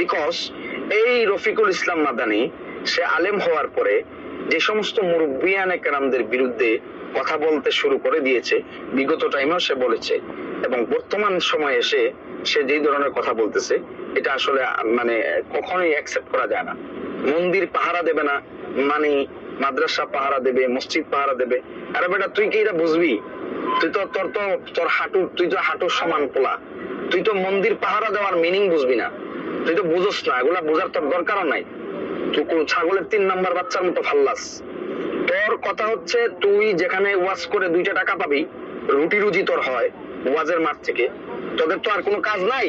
Because এই রফিকুল ইসলাম মাদানি, সে আলেম হওয়ার পরে যে সমস্ত মুরব্বিয়ান একরামদের বিরুদ্ধে কথা বলতে শুরু করে দিয়েছে, বিগত টাইমেও সে বলেছে। এবং বর্তমান সময়ে এসে সে যেই ধরনের কথা বলতেছে, এটা আসলে মানে কখনোই অ্যাকসেপ্ট করা যায় না। মন্দির পাহারা দেবে না মানে মাদ্রাসা পাহারা দেবে, মসজিদ পাহারা দেবে। আরে বেটা, তুই কি এটা বুঝবি? তুই তো, তোর তো, তোর হাঁটু তুই তো হাঁটুর সমান পোলা। তুই তো মন্দির পাহারা দেওয়ার মিনিং বুঝবি না। তুই তো বুঝোস না, এগুলা বোঝার তোর দরকারও নাই। তুই ছাগলের তিন নাম্বার বাচ্চার মতো ফাল্লাস। তোর কথা হচ্ছে, তুই যেখানে ওয়াজ করে দুইটা টাকা পাবি, রুটি রুজি তোর হয় ওয়াজের মাঠ থেকে। তোদের তো আর কোনো কাজ নাই।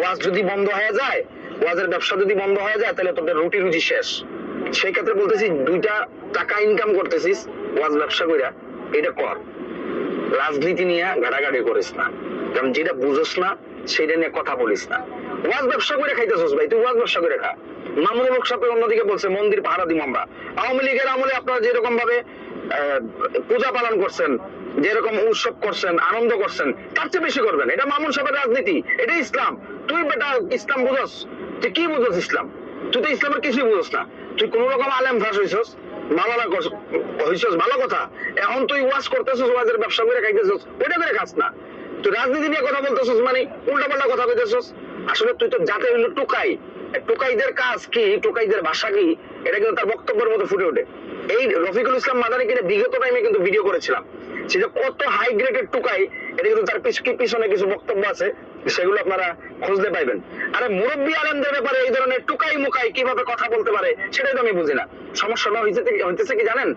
ওয়াজ যদি বন্ধ হয়ে যায়, ওয়াজের ব্যবসা যদি বন্ধ হয়ে যায়, তাহলে তোদের রুটি রুজি শেষ। সেই ক্ষেত্রে বলতেছি, দুইটা টাকা ইনকাম করতেছিস, ওয়াজ ব্যবসা কইরা, এটা কর। রাজনীতি নিয়ে ঘাটাঘাটি করিস না। কারণ যেটা বুঝোস না সেটা নিয়ে কথা বলিস না। ওয়াজ ব্যবসা করে খাইতেছিস ভাই, তুই ওয়াজ ব্যবসা করে খা। মামুনুল হক সাহেব অন্যদিকে বলছে, মন্দির পাহারা দিব আমরা। আওয়ামী লীগের আমলে আপনারা যেরকম ভাবে পূজা পালন করছেন, যেরকম উৎসব করছেন, আনন্দ করছেন, তার চেয়ে বেশি করবেন। এটা মামুন সাহেবের রাজনীতি, এটা ইসলাম। তুই বেটা ইসলাম বুঝস? তুই কি বুঝস ইসলাম? তুই তো ইসলামের কিছুই বুঝস না। তুই কোন রকম আলেম ফাঁস হইছস, ভালো কথা। এখন তুই ওয়াজ করতেছিস, ওয়াজের ব্যবসা করে খাইতেছিস, ওইটা করে খাস না। তুই রাজনীতি নিয়ে কথা বলতেছিস মানে উল্টা পাল্টা কথা কইতেছিস? আসলে তুই তো জাতে হইল টুকাই। টুকাইদের কাজ কি? টুকাইদের ভাষা কি? এটা কিন্তু তার বক্তব্যের মতো ফুটে ওঠে। এই রফিকুল ইসলাম মাদানি কিনে বিগত টাইমে কিন্তু ভিডিও করেছিলাম। সেটা কত হাই গ্রেডের টুকাই, এটা কিন্তু তার পিছনে কিছু বক্তব্য আছে, সেগুলো আপনারা খুঁজতে পাইবেন। আরে মুরব্বী আলেমদের ব্যাপারে এই ধরনের টুকাই মুকাই কীভাবে কথা বলতে পারে, সেটাই তো আমি বুঝি না। সমস্যাটা হইতেছে কি জানেন?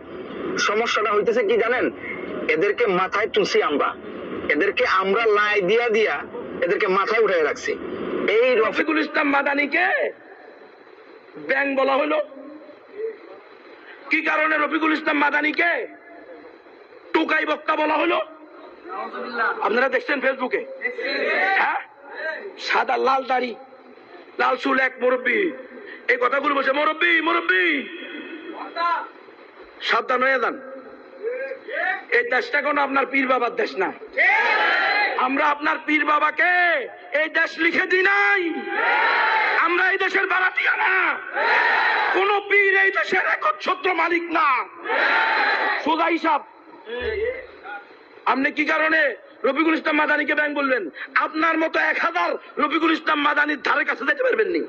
সমস্যাটা হইতেছে কি জানেন? এদেরকে মাথায় তুলছি আমরা। এদেরকে আমরা লাই দিয়া দিয়া এদেরকে মাথায় উঠে রাখছি। এই রফিকুল ইসলাম মাদানিকে ব্যাং বলা হলো। কি কারণে রফিকুল ইসলাম মাদানিকে টুকাই বক্তা বলা হলো? আপনারা দেখছেন ফেসবুকে? হ্যাঁ? সাদা, লাল দাড়ি, লাল চুল এক মুরব্বী। এই কথাগুলো বলছে, মুরব্বী মুরব্বী! সাবধান হয়ে যান। এই দেশটা কোনো আপনার পীর বাবার দেশ না। আমরা আপনার পীর বাবাকে এই দেশ লিখে দিই নাই। আমরা এই দেশের বারাতিয়া না। কোন পীর এই দেশের একচ্ছত্র মালিক না। সোজা হিসাব আপনি কি কারণে রফিকুল ইসলাম মাদানিকে ব্যাংক বললেন? আপনার মতো এক হাজার রফিকুল ইসলাম মাদানির ধারে কাছে যেতে পারবেন নি